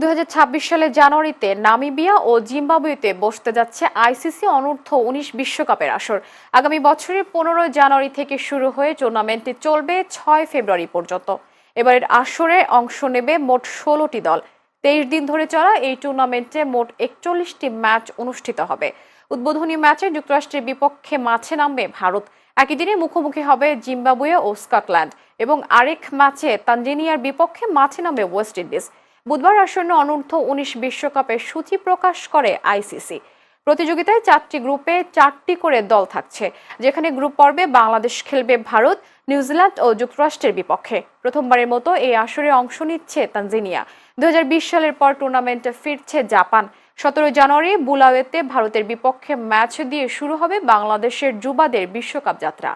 দুই হাজার ছাব্বিশ সালের জানুয়ারিতে নামিবিয়া ও জিম্বাবুয়েতে বসতে যাচ্ছে আইসিসি অনূর্ধ্ব উনিশ বিশ্বকাপের আসর। আগামী বছরের পনেরোই জানুয়ারি থেকে শুরু হয়ে টুর্নামেন্টটি চলবে ছয় ফেব্রুয়ারি পর্যন্ত। এবারের আসরে অংশ নেবে মোট ষোলোটি দল। তেইশ দিন ধরে চলা এই টুর্নামেন্টে মোট একচল্লিশটি ম্যাচ অনুষ্ঠিত হবে। উদ্বোধনী ম্যাচে যুক্তরাষ্ট্রের বিপক্ষে মাঠে নামবে ভারত। একই দিনে মুখোমুখি হবে জিম্বাবুয়ে ও স্কটল্যান্ড এবং আরেক ম্যাচে তানজেনিয়ার বিপক্ষে মাঠে নামবে ওয়েস্ট ইন্ডিজ। বুধবার আসন্ন অনূর্ধ্ব উনিশ বিশ্বকাপের সূচি প্রকাশ করে আইসিসি। প্রতিযোগিতায় চারটি গ্রুপে চারটি করে দল থাকছে, যেখানে গ্রুপ পর্বে বাংলাদেশ খেলবে ভারত, নিউজিল্যান্ড ও যুক্তরাষ্ট্রের বিপক্ষে। প্রথমবারের মতো এই আসরে অংশ নিচ্ছে তানজানিয়া। দু সালের পর টুর্নামেন্টে ফিরছে জাপান। সতেরো জানুয়ারি বুলাওয়েতে ভারতের বিপক্ষে ম্যাচ দিয়ে শুরু হবে বাংলাদেশের যুবাদের বিশ্বকাপ যাত্রা।